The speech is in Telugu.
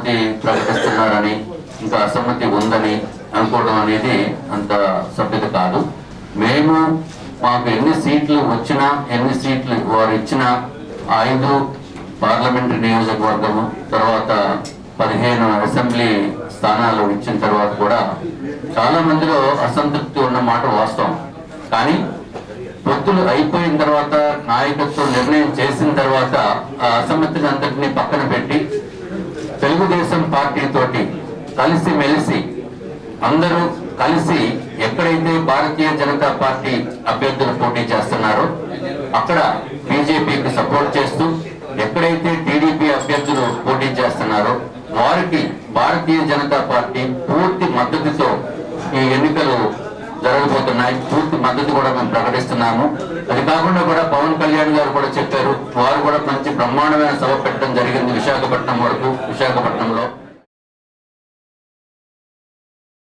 అసమ్మతి ప్రకటిస్తున్నారని ఇంకా అసమ్మతి ఉందని అనుకోవడం అనేది అంత సభ్యత కాదు. మేము మాకు ఎన్ని సీట్లు వచ్చినా ఎన్ని సీట్లు వారు ఇచ్చిన ఐదు పార్లమెంటరీ నియోజకవర్గము తర్వాత పదిహేను అసెంబ్లీ స్థానాలు ఇచ్చిన తర్వాత కూడా చాలా మందిలో అసంతృప్తి ఉన్న మాట వాస్తవం. కానీ పొత్తులు అయిపోయిన తర్వాత నాయకత్వం నిర్ణయం చేసిన తర్వాత ఆ అసమ్మతిని అంతటినీ పక్కన పెట్టి తెలుగుదేశం పార్టీ తోటి కలిసి మెలిసి అందరూ కలిసి ఎక్కడైతే భారతీయ జనతా పార్టీ అభ్యర్థులు పోటీ చేస్తున్నారో అక్కడ బీజేపీకి సపోర్ట్ చేస్తూ ఎక్కడైతే టీడీపీ అభ్యర్థులు పోటీ చేస్తున్నారో వారికి భారతీయ జనతా పార్టీ పూర్తి మద్దతుతో ఈ ఉన్నాయి పూర్తి మద్దతు కూడా మేము ప్రకటిస్తున్నాము. అది కాకుండా కూడా పవన్ కళ్యాణ్ గారు కూడా చెప్పారు వారు కూడా మంచి బ్రహ్మాండమైన సభ పెట్టడం జరిగింది విశాఖపట్నం వరకు విశాఖపట్నంలో.